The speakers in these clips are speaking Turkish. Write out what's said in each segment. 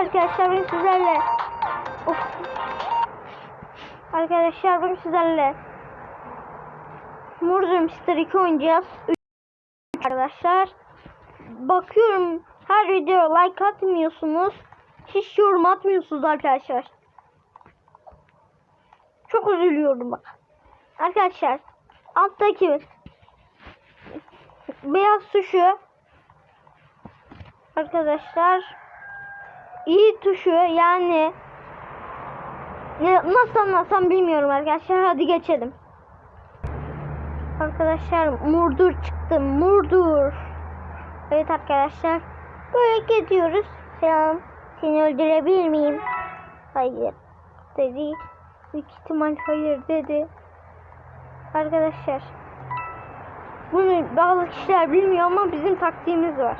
arkadaşlar bugün sizlerle Of. Arkadaşlar bugün sizlerle Murder Mystery 2 oynayacağız. Arkadaşlar. Bakıyorum her video like atmıyorsunuz. Hiç yorum atmıyorsunuz arkadaşlar. Çok üzülüyorum bak. Arkadaşlar alttaki beyaz tuşu arkadaşlar iyi tuşu yani nasıl anlatsam bilmiyorum arkadaşlar. Hadi geçelim. Arkadaşlar murdur çıktı murdur. Evet arkadaşlar böyle gidiyoruz selam seni öldürebilir miyim? Hayır dedi. Büyük ihtimal hayır dedi. Arkadaşlar bunu bazı kişiler bilmiyor ama bizim taktiğimiz var.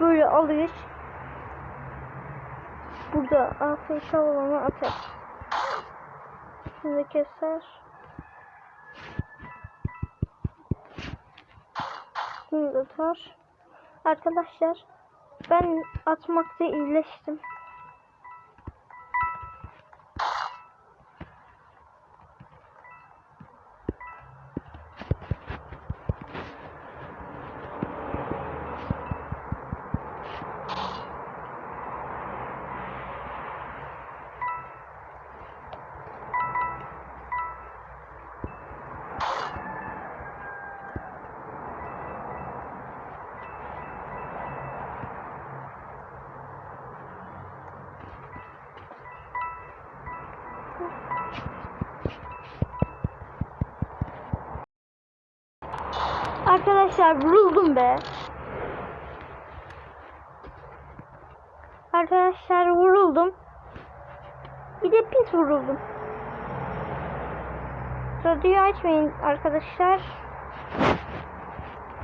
Böyle alıyoruz burada AFK olanı atar. Şimdi keser. Bunu atar. Arkadaşlar ben atmakta iyileştim. Arkadaşlar vuruldum be. Arkadaşlar vuruldum. Bir de pis vuruldum. Radyoyu açmayın arkadaşlar.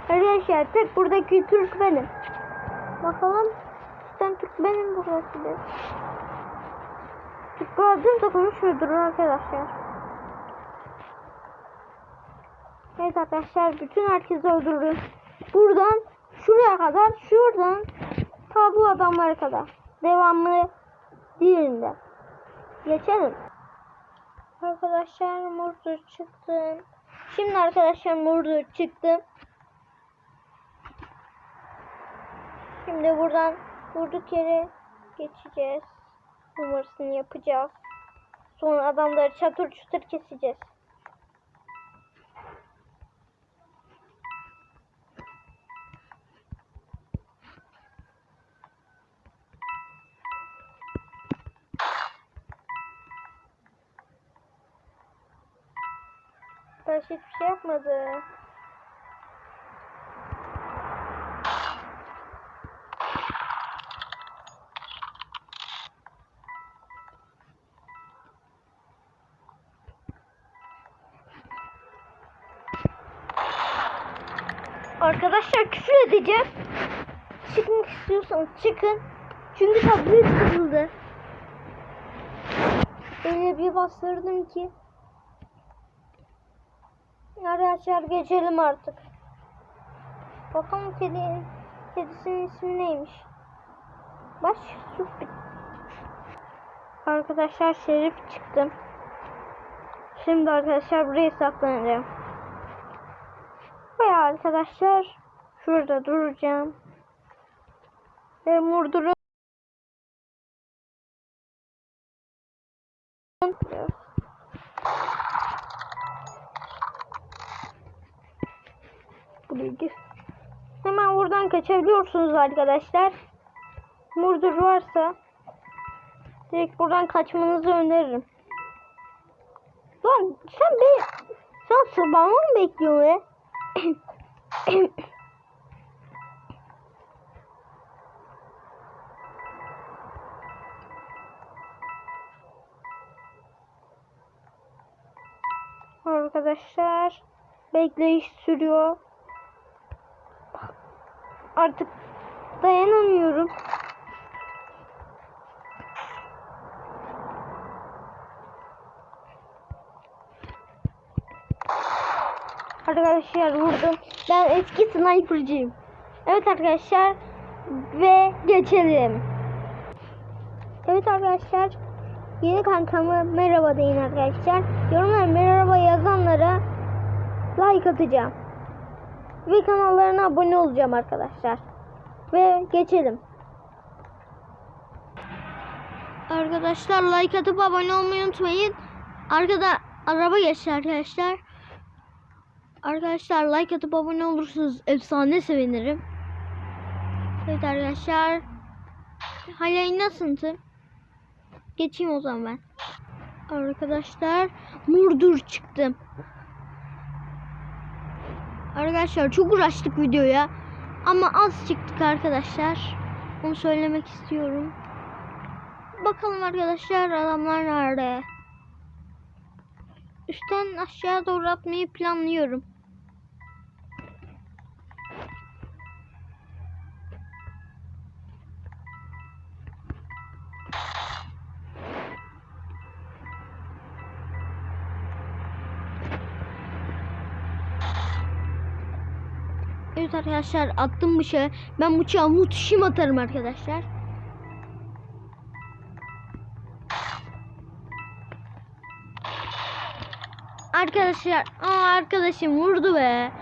Arkadaşlar tek buradaki Türk benim. Bakalım. Sen Türk benim burası. Türk gördüğüm de konuşuyordur arkadaşlar. Evet arkadaşlar bütün herkesi öldürdüm. Buradan şuraya kadar şuradan ta bu adamlara kadar. Devamlı diğerinde. Geçelim. Arkadaşlar Murdur çıktım. Şimdi arkadaşlar Murdur çıktım. Şimdi buradan vurduk yere geçeceğiz. Numarasını yapacağız. Sonra adamları çatır çutur keseceğiz. Taş hiçbir şey yapmadı. Arkadaşlar küfür edeceğim. Çıkmak istiyorsanız çıkın. Çünkü tablet kırıldı. Öyle bir bastırdım ki. Arkadaşlar geçelim artık. Bakalım kedi, kedisinin ismi neymiş? Baş Sufi. Arkadaşlar Şerif çıktım. Şimdi arkadaşlar buraya saklanacağım. Ve arkadaşlar şurada duracağım. Ve murduru Buraya gir. Hemen buradan kaçabiliyorsunuz arkadaşlar. Murdur varsa direkt buradan kaçmanızı öneririm. Lan sen be sen sabahımı mı bekliyorsun be? Arkadaşlar bekleyiş sürüyor. Artık dayanamıyorum. Arkadaşlar vurdum. Ben eski sniper'cıyım. Evet arkadaşlar ve geçelim. Evet arkadaşlar. Yeni kankamı merhaba deyin arkadaşlar. Yorumlara merhaba yazanlara like atacağım. Ve kanallarına abone olacağım arkadaşlar. Ve geçelim. Arkadaşlar like atıp abone olmayı unutmayın. Arkada araba geçti arkadaşlar. Arkadaşlar like atıp abone olursunuz. Efsane sevinirim. Evet arkadaşlar. Hala nasılsın? Geçeyim o zaman ben. Arkadaşlar murdur çıktım. Arkadaşlar çok uğraştık videoya. Ama az çıktık arkadaşlar. Onu söylemek istiyorum. Bakalım arkadaşlar adamlar nerede? Üstten aşağı doğru atmayı planlıyorum. Evet arkadaşlar attım bıçağı. Ben bıçağı mutuşim atarım arkadaşlar. Arkadaşlar, aa arkadaşım vurdu be.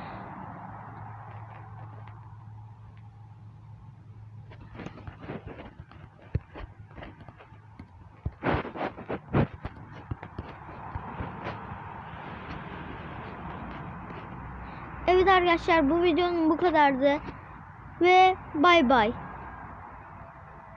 Evet arkadaşlar bu videonun bu kadardı. Ve bay bay.